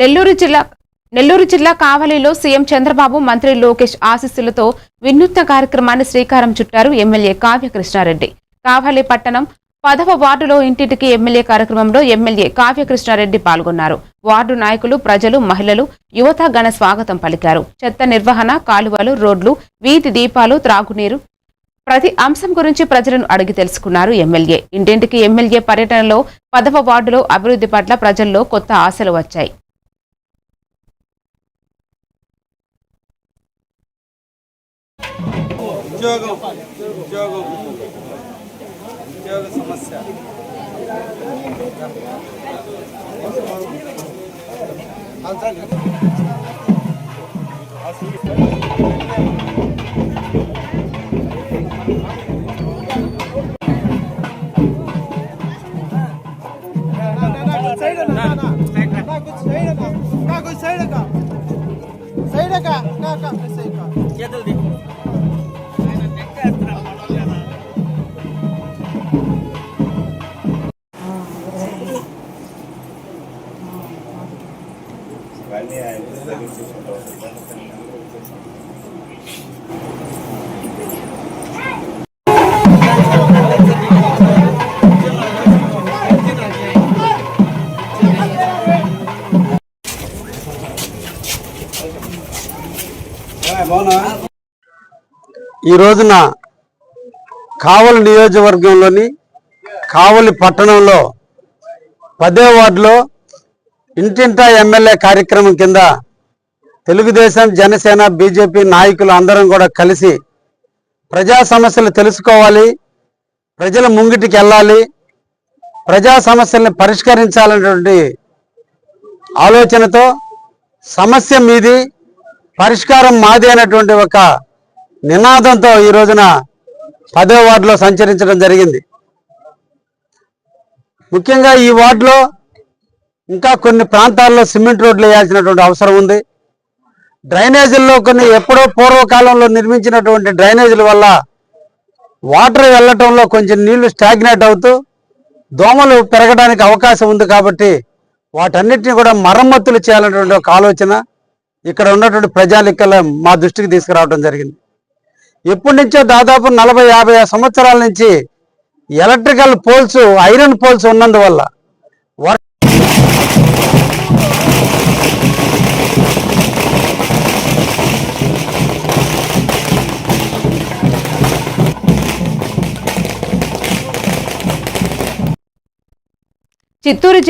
నెల్లూరు జిల్లా నెల్లూరు జిల్లా కావలిలో సీఎం చంద్రబాబు మంత్రి లోకేష్ ఆశీస్సులతో వినూత్న కార్యక్రమాన్ని శ్రీకారం చుట్టారు ఎమ్మెల్యే కావ్య కృష్ణారెడ్డి. కావలి పట్టణం పదవ వార్డులో ఇంటింటికి ఎమ్మెల్యే కార్యక్రమంలో ఎమ్మెల్యే కావ్య కృష్ణారెడ్డి పాల్గొన్నారు. వార్డు నాయకులు ప్రజలు మహిళలు యువత ఘన స్వాగతం పలికారు. చెత్త నిర్వహణ కాలువలు రోడ్లు వీధి దీపాలు త్రాగునీరు ప్రతి అంశం గురించి ప్రజలను అడిగి తెలుసుకున్నారు ఎమ్మెల్యే. ఇంటింటికి ఎమ్మెల్యే పర్యటనలో పదవ వార్డులో అభివృద్ధి పట్ల ప్రజల్లో కొత్త ఆశలు వచ్చాయి. ఉద్యోగం ఉద్యోగం ఉద్యోగ సమస్య బాగున్నా ఈ రోజున కావలి నియోజకవర్గంలోని కావలి పట్టణంలో పదే వార్డులో ఇంటింటా ఎమ్మెల్యే కార్యక్రమం కింద తెలుగుదేశం జనసేన బీజేపీ నాయకులు అందరం కూడా కలిసి ప్రజా సమస్యలు తెలుసుకోవాలి ప్రజల ముంగిటికి వెళ్ళాలి ప్రజా సమస్యల్ని పరిష్కరించాలనేటువంటి ఆలోచనతో సమస్య మీది పరిష్కారం మాది అనేటువంటి ఒక నినాదంతో ఈ రోజున పదో వార్డులో సంచరించడం జరిగింది. ముఖ్యంగా ఈ వార్డులో ఇంకా కొన్ని ప్రాంతాల్లో సిమెంట్ రోడ్లు వేయాల్సినటువంటి అవసరం ఉంది. డ్రైనేజీల్లో కొన్ని ఎప్పుడో పూర్వకాలంలో నిర్మించినటువంటి డ్రైనేజీల వల్ల వాటర్ వెళ్ళటంలో కొంచెం నీళ్ళు స్టాగ్నేట్ అవుతూ దోమలు పెరగడానికి అవకాశం ఉంది కాబట్టి వాటన్నిటిని కూడా మరమ్మతులు చేయాలనేటువంటి ఒక ఆలోచన ఇక్కడ ఉన్నటువంటి ప్రజాలిక్కల మా దృష్టికి తీసుకురావడం జరిగింది. ఎప్పటి నుంచో దాదాపు నలభై యాభై సంవత్సరాల నుంచి ఎలక్ట్రికల్ పోల్స్ ఐరన్ పోల్స్ ఉన్నందువల్ల చిత్తూరు జిల్లా